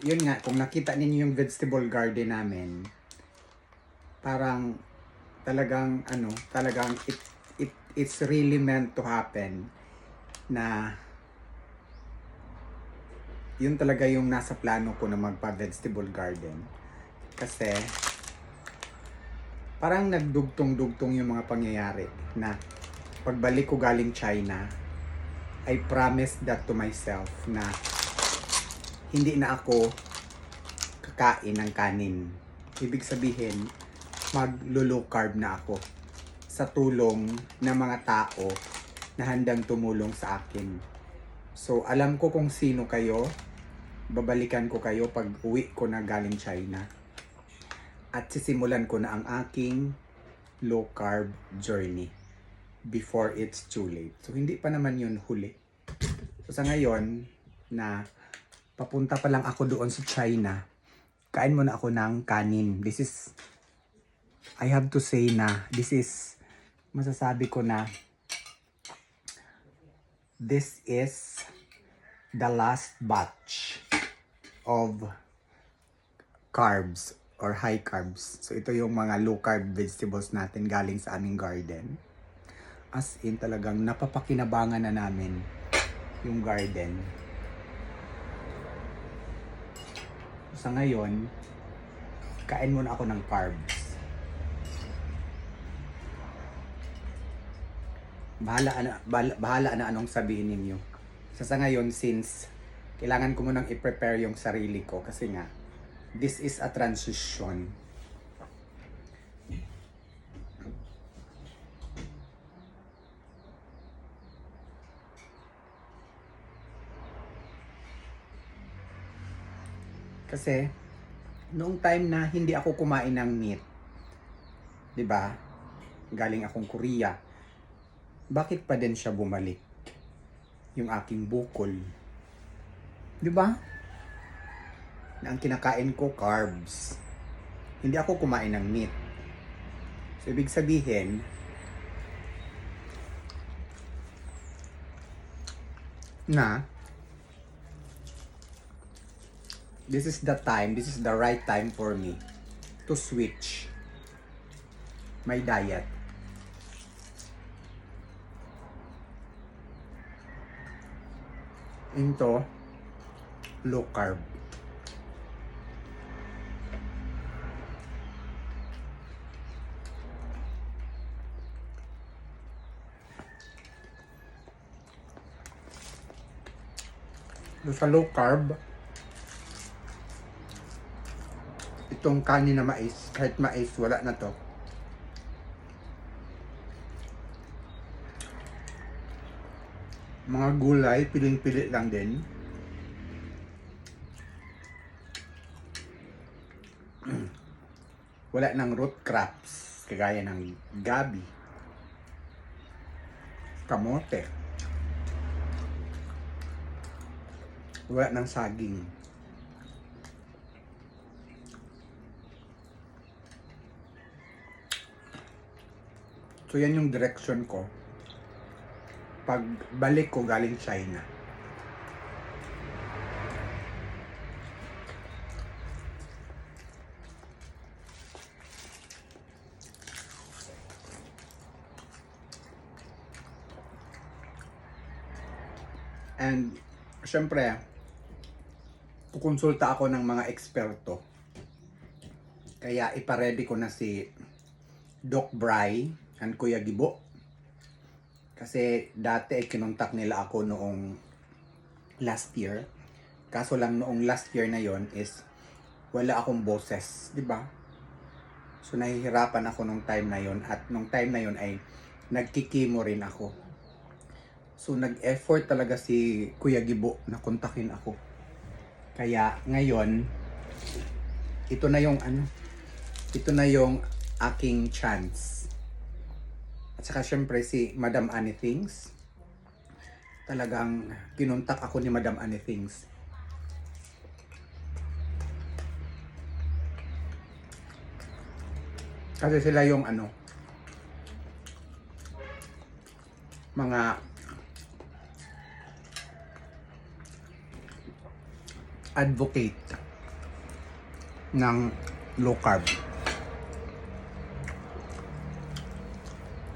yun nga, kung nakita ninyo yung vegetable garden namin, parang talagang ano, talagang it, it it's really meant to happen na yun talaga yung nasa plano ko na magpa-vegetable garden. Kasi parang nagdugtong-dugtong yung mga pangyayari na pagbalik ko galing China, I promised that to myself na hindi na ako kakain ng kanin. Ibig sabihin, maglo-low carb na ako sa tulong ng mga tao na handang tumulong sa akin. So, alam ko kung sino kayo. Babalikan ko kayo pag uwi ko na galing China. At sisimulan ko na ang aking low carb journey before it's too late. So, hindi pa naman yun huli. So, sa ngayon, na papunta pa lang ako doon sa China, kain mo na ako ng kanin. This is, I have to say na, this is, masasabi ko na, this is the last batch of carbs or high carbs. So, ito yung mga low carb vegetables natin galing sa aming garden. As in, talagang napapakinabangan na namin yung garden. Sa ngayon, kain muna ako ng carbs. Bahala na, bahala, bahala na anong sabihin ninyo. Sa sa ngayon, since kailangan ko munang i-prepare yung sarili ko kasi nga, this is a transition. Kasi, noong time na hindi ako kumain ng meat, 'di ba? Galing akong Korea. Bakit pa din siya bumalik? Yung aking bukol. 'Di ba? Na ang kinakain ko carbs. Hindi ako kumain ng meat. So ibig sabihin, na this is the time, this is the right time for me to switch my diet. Into low carb. So, sa low carb, itong kanin na mais, kahit mais, wala na to. Mga gulay, piling-pili lang din. Wala ng root crops, kagaya ng gabi, kamote, wala ng saging. So yan yung direction ko. Pag balik ko galing China. And syempre, kukonsulta ako ng mga eksperto. Kaya iparedy ko na si Doc Bry and Kuya Gibo. Kasi dati ay kinontak nila ako noong last year. Kaso lang noong last year na yon is wala akong boses, di ba? So nahihirapan ako nung time na yon at nung time na yon ay nagkikimo rin ako. So nag-effort talaga si Kuya Gibo na kontakin ako. Kaya ngayon ito na yung ano, ito na yung aking chance. At saka syempre si Madam Anythings. Talagang kinontak ako ni Madam Anythings. Kasi sila yung ano, mga advocate ng low carb.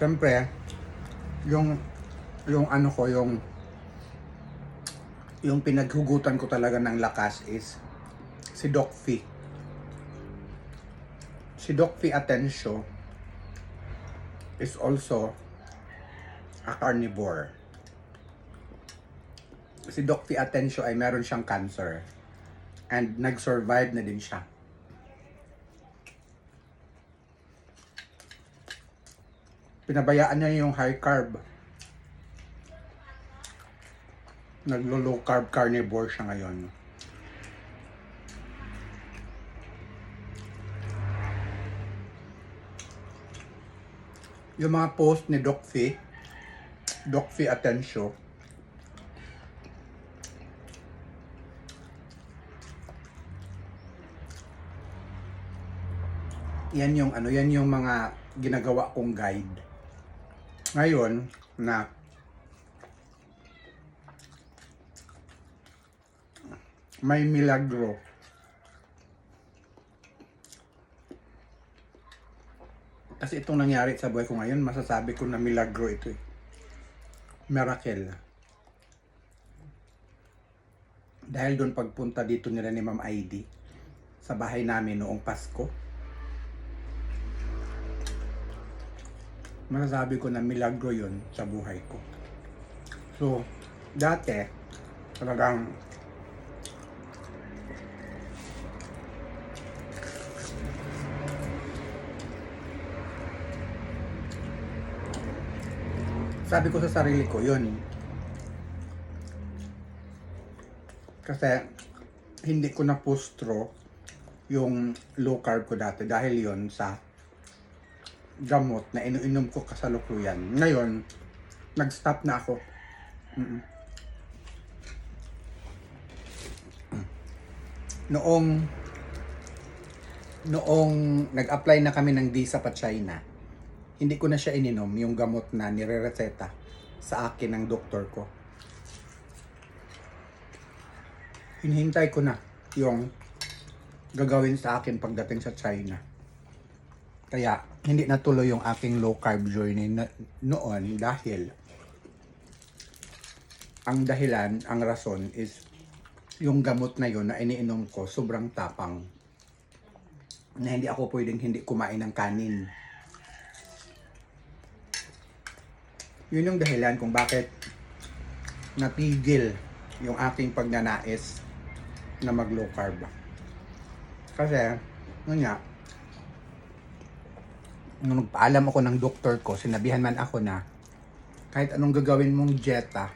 Siyempre, yung yung ano ko, yung yung pinaghugutan ko talaga ng lakas is si Doc Fee. Si Doc Fee Atencio is also a carnivore. Si Doc Fee Atencio ay meron siyang cancer and nag-survive na din siya. Pinabayaan niya yung high carb. Naglo-low carb carnivore siya ngayon. Yung mga post ni Doc Fee, Doc Fee Atencio, yan yung ano, yan yung mga ginagawa kong guide. Ngayon, na may milagro. Kasi itong nangyari sa buhay ko ngayon, masasabi ko na milagro ito eh. Miracle. Dahil doon pagpunta dito nila ni Ma'am ID sa bahay namin noong Pasko, masasabi ko na milagro yun sa buhay ko. So, dati, talagang sabi ko sa sarili ko yun. Kasi hindi ko na pustro yung low carb ko dati dahil yon sa gamot na iniinom ko kasalukuyan. Ngayon, nag-stop na ako. Mm-mm. Noong noong nag-apply na kami ng visa pa China, hindi ko na siya ininom yung gamot na nirereseta sa akin ng doktor ko. Hinihintay ko na yung gagawin sa akin pagdating sa China. Kaya hindi natuloy yung aking low carb journey na, noon dahil ang dahilan, ang rason is yung gamot na yun na iniinom ko sobrang tapang na hindi ako pwedeng hindi kumain ng kanin. Yun yung dahilan kung bakit natigil yung aking pagnanais na mag low carb. Kasi, yun nga, nung nagpaalam ako ng doktor ko, sinabihan man ako na kahit anong gagawin mong dieta,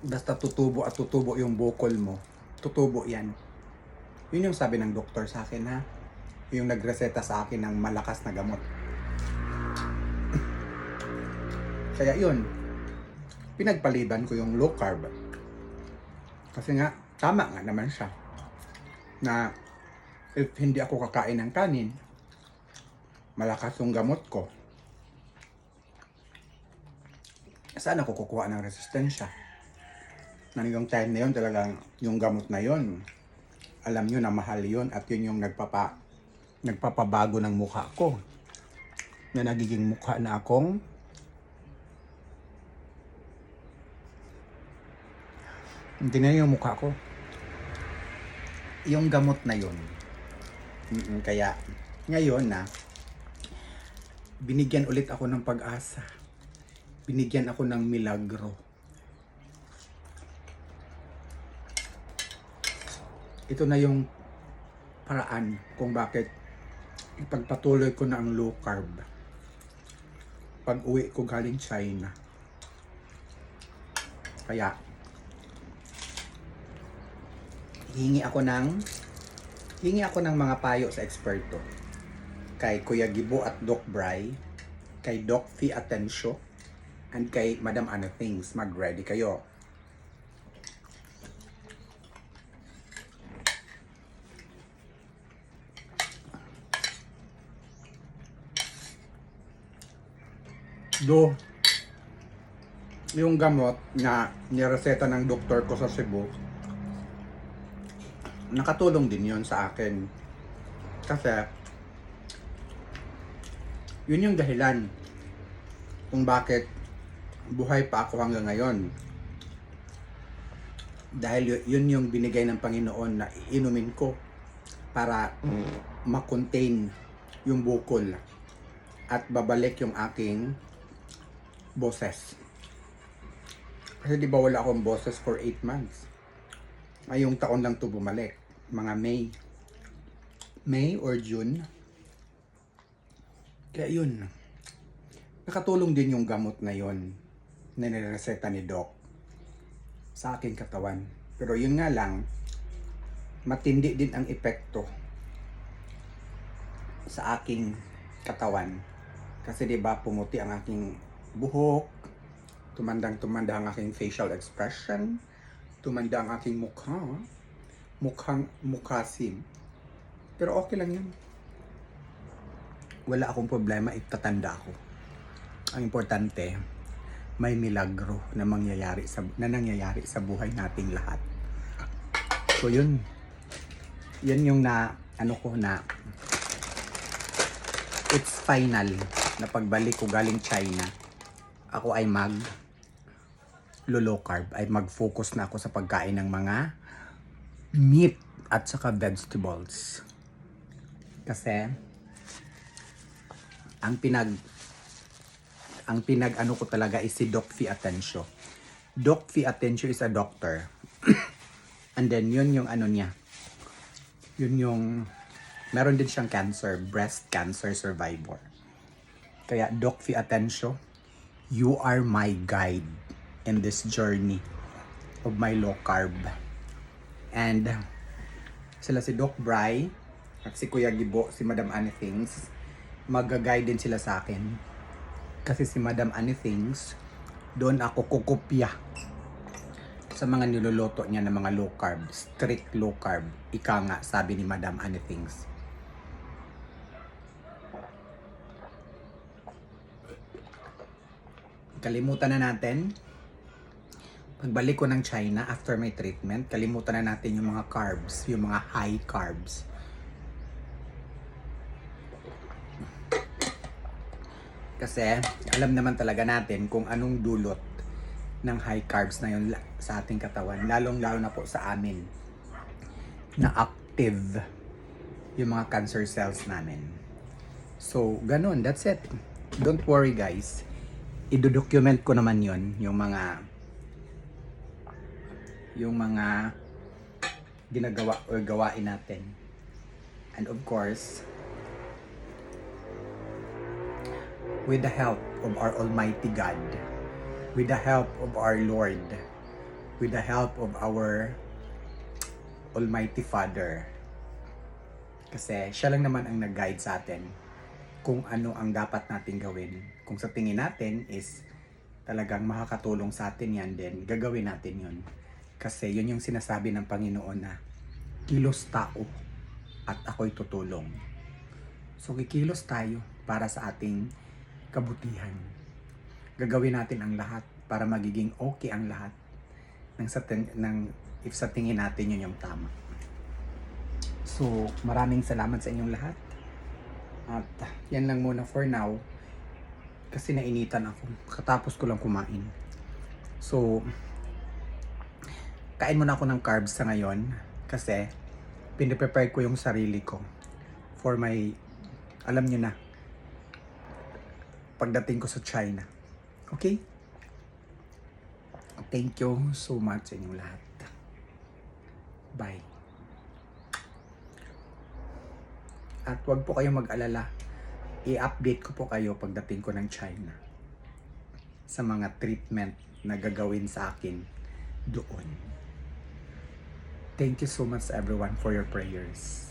basta tutubo at tutubo yung bukol mo, tutubo yan. Yun yung sabi ng doktor sa akin ha. Yung nagreseta sa akin ng malakas na gamot. Kaya yun, pinagpaliban ko yung low carb. Kasi nga, tama nga naman siya. Na if hindi ako kakain ng kanin, malakas yung gamot ko. Saan ako kukuha ng resistensya? Na yung time na yun talagang yung gamot na yun, alam nyo na mahal yun at yun yung nagpapa, nagpapabago ng mukha ko. Na nagiging mukha na akong Hindi na yung mukha ko. Yung gamot na yun. Mm-mm, kaya, ngayon na, binigyan ulit ako ng pag-asa. Binigyan ako ng milagro. Ito na yung paraan kung bakit ipagpatuloy ko na ang low carb. Pag uwi ko galing China. Kaya, hingi ako ng hingi ako ng mga payo sa eksperto. Kay Kuya Gibo at Doc Bry kay Doc Fee Atencio and kay Madam Ana Things. Mag-ready kayo. Do yung gamot na nireseta ng doktor ko sa Cebu nakatulong din yon sa akin. Kasi, yun yung dahilan kung bakit buhay pa ako hanggang ngayon. Dahil yun yung binigay ng Panginoon na inumin ko para makontain yung bukol at babalik yung aking boses. Kasi di ba wala akong boses for 8 months? Ngayong taon lang to bumalik. Mga May. May or June. Kaya yun. Nakatulong din yung gamot na yun na nireseta ni Doc sa aking katawan. Pero yun nga lang, matindi din ang epekto sa aking katawan. Kasi 'di ba pumuti ang aking buhok, tumandang tumanda ang aking facial expression, tumanda ang aking mukha, mukhang mukhasim. Pero okay lang 'yun. Wala akong problema, itatanda ako. Ang importante, may milagro na mangyayari sa na nangyayari sa buhay nating lahat. So 'yun. 'Yan yung na ano ko na it's final na pagbalik ko galing China, ako ay mag low carb, ay mag-focus na ako sa pagkain ng mga meat at saka vegetables. Kasi ang pinag ang pinag ano ko talaga is si Doc Fee Atencio. Doc Fee Atencio is a doctor. And then yun yung ano niya. Yun yung meron din siyang cancer, breast cancer survivor. Kaya Doc Fee Atencio, you are my guide in this journey of my low carb. And sila si Doc Bry at si Kuya Gibo, si Madam Annie Things, mag-guide din sila sa akin. Kasi si Madam Annie Things, doon ako kukopya sa mga niluluto niya ng mga low carb, strict low carb. Ika nga, sabi ni Madam Annie Things. Kalimutan na natin. Pagbalik ko ng China after my treatment, kalimutan na natin yung mga carbs, yung mga high carbs. Kasi alam naman talaga natin kung anong dulot ng high carbs na yun sa ating katawan. Lalong-lalo na po sa amin na active yung mga cancer cells namin. So, ganun. That's it. Don't worry guys. Ido-document ko naman yon yung mga yung mga ginagawa or gawain natin. And of course, with the help of our Almighty God, with the help of our Lord, with the help of our Almighty Father. Kasi siya lang naman ang nag-guide sa atin kung ano ang dapat natin gawin. Kung sa tingin natin is talagang makakatulong sa atin yan, then gagawin natin yun. Kasi yun yung sinasabi ng Panginoon na kilos tao at ako'y tutulong. So kikilos tayo para sa ating kabutihan. Gagawin natin ang lahat para magiging okay ang lahat ng sa tin- ng if sa tingin natin yun yung tama. So, maraming salamat sa inyong lahat. At yan lang muna for now. Kasi nainitan ako. Katapos ko lang kumain. So, kain muna ako ng carbs sa ngayon. Kasi, piniprepare ko yung sarili ko for my, alam nyo na, pagdating ko sa China. Okay? Thank you so much sa inyong lahat. Bye. At wag po kayong mag-alala. I-update ko po kayo pagdating ko ng China sa mga treatment na gagawin sa akin doon. Thank you so much everyone for your prayers.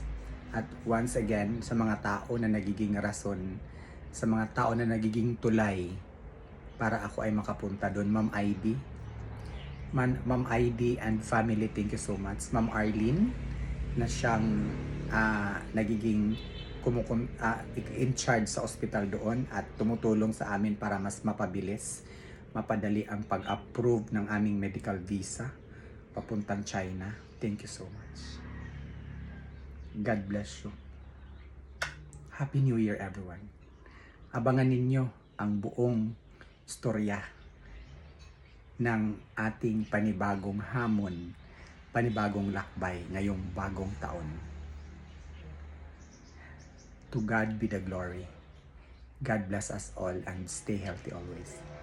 At once again, sa mga tao na nagiging rason, sa mga tao na nagiging tulay para ako ay makapunta doon, Ma'am ID, Ma'am ID and family, thank you so much. Ma'am Arlene, na siyang ah, nagiging kumukun, ah, in charge sa ospital doon at tumutulong sa amin para mas mapabilis, mapadali ang pag-approve ng aming medical visa papuntang China. Thank you so much. God bless you. Happy New Year everyone. Abangan ninyo ang buong storya ng ating panibagong hamon, panibagong lakbay ngayong bagong taon. To God be the glory. God bless us all and stay healthy always.